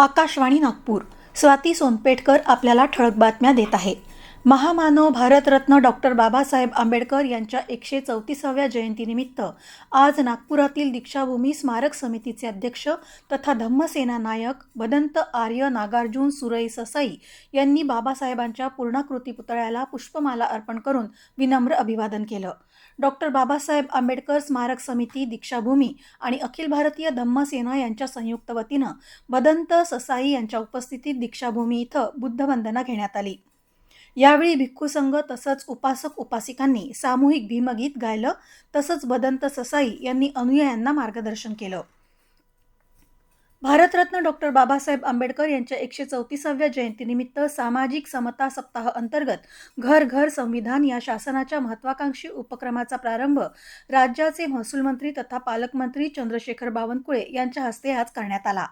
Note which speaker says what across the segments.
Speaker 1: आकाशवाणी नागपूर. स्वाती सोनपेठकर आपल्याला ठळक बातम्या देत आहे. महामानव भारतरत्न डॉक्टर बाबासाहेब आंबेडकर यांच्या एकशे चौतीसाव्या जयंतीनिमित्त आज नागपुरातील दीक्षाभूमी स्मारक समितीचे अध्यक्ष तथा धम्मसेना नायक भदंत आर्य नागार्जुन सुरई ससाई यांनी बाबासाहेबांच्या पूर्णाकृती पुतळ्याला पुष्पमाला अर्पण करून विनम्र अभिवादन केलं. डॉक्टर बाबासाहेब आंबेडकर स्मारक समिती दीक्षाभूमी आणि अखिल भारतीय धम्मसेना यांच्या संयुक्त वतीनं भदंत ससाई यांच्या उपस्थितीत दीक्षाभूमी इथं बुद्धवंदना घेण्यात आली. यावेळी भिक्खू संघ तसंच उपासक उपासिकांनी सामूहिक भीमगीत गायलं तसंच भदंत ससाई यांनी अनुयायांना मार्गदर्शन केलं. भारतरत्न डॉक्टर बाबासाहेब आंबेडकर यांच्या एकशे चौतीसाव्या जयंतीनिमित्त सामाजिक समता सप्ताह अंतर्गत घर घर संविधान या शासनाच्या महत्वाकांक्षी उपक्रमाचा प्रारंभ राज्याचे महसूल मंत्री तथा पालकमंत्री चंद्रशेखर बावनकुळे यांच्या हस्ते आज करण्यात आला.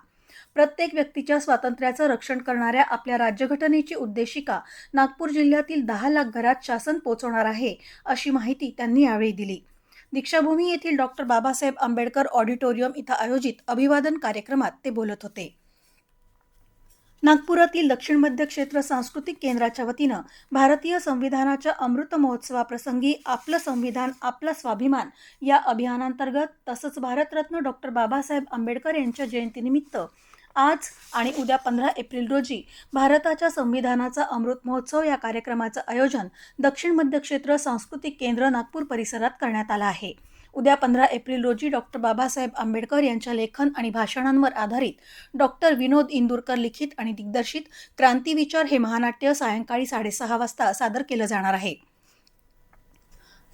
Speaker 1: प्रत्येक व्यक्तीच्या स्वातंत्र्याचं रक्षण करणाऱ्या आपल्या राज्यघटनेची उद्देशिका नागपूर जिल्ह्यातील दहा लाख घरात शासन पोहोचवणार आहे अशी माहिती त्यांनी यावेळी दिली. दीक्षाभूमी येथील डॉक्टर बाबासाहेब आंबेडकर ऑडिटोरियम इथं आयोजित अभिवादन कार्यक्रमात ते बोलत होते. नागपुरातील दक्षिण मध्य क्षेत्र सांस्कृतिक केंद्राच्या वतीनं भारतीय संविधानाच्या अमृत महोत्सवाप्रसंगी आपलं संविधान आपला स्वाभिमान या अभियानांतर्गत तसंच भारतरत्न डॉक्टर बाबासाहेब आंबेडकर यांच्या जयंतीनिमित्त आज आणि उद्या पंधरा एप्रिल रोजी भारताच्या संविधानाचा अमृत महोत्सव या कार्यक्रमाचं आयोजन दक्षिण मध्य क्षेत्र सांस्कृतिक केंद्र नागपूर परिसरात करण्यात आलं आहे. उद्या पंधरा एप्रिल रोजी डॉक्टर बाबासाहेब आंबेडकर यांच्या लेखन आणि भाषणांवर आधारित डॉक्टर विनोद इंदूरकर लिखित आणि दिग्दर्शित क्रांतीविचार हे महानाट्य सायंकाळी साडेसहा वाजता सादर केलं जाणार आहे.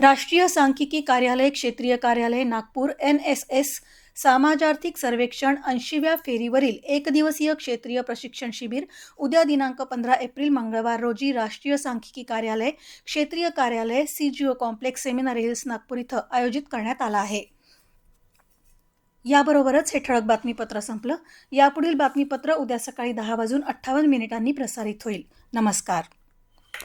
Speaker 1: राष्ट्रीय सांख्यिकी कार्यालय क्षेत्रीय कार्यालय नागपूर एन एस एस सामाजार्थिक सर्वेक्षण ऐंशीव्या फेरीवरील एक दिवसीय क्षेत्रीय प्रशिक्षण शिबिर उद्या दिनांक पंधरा एप्रिल मंगळवार रोजी राष्ट्रीय सांख्यिकी कार्यालय क्षेत्रीय कार्यालय C G O complex seminar hills Nagpur इथं आयोजित करण्यात आला आहे. याबरोबरच हे ठळक बातमीपत्र संपलं. यापुढील बातमीपत्र उद्या सकाळी दहा वाजून अठ्ठावन्न मिनिटांनी प्रसारित होईल. नमस्कार.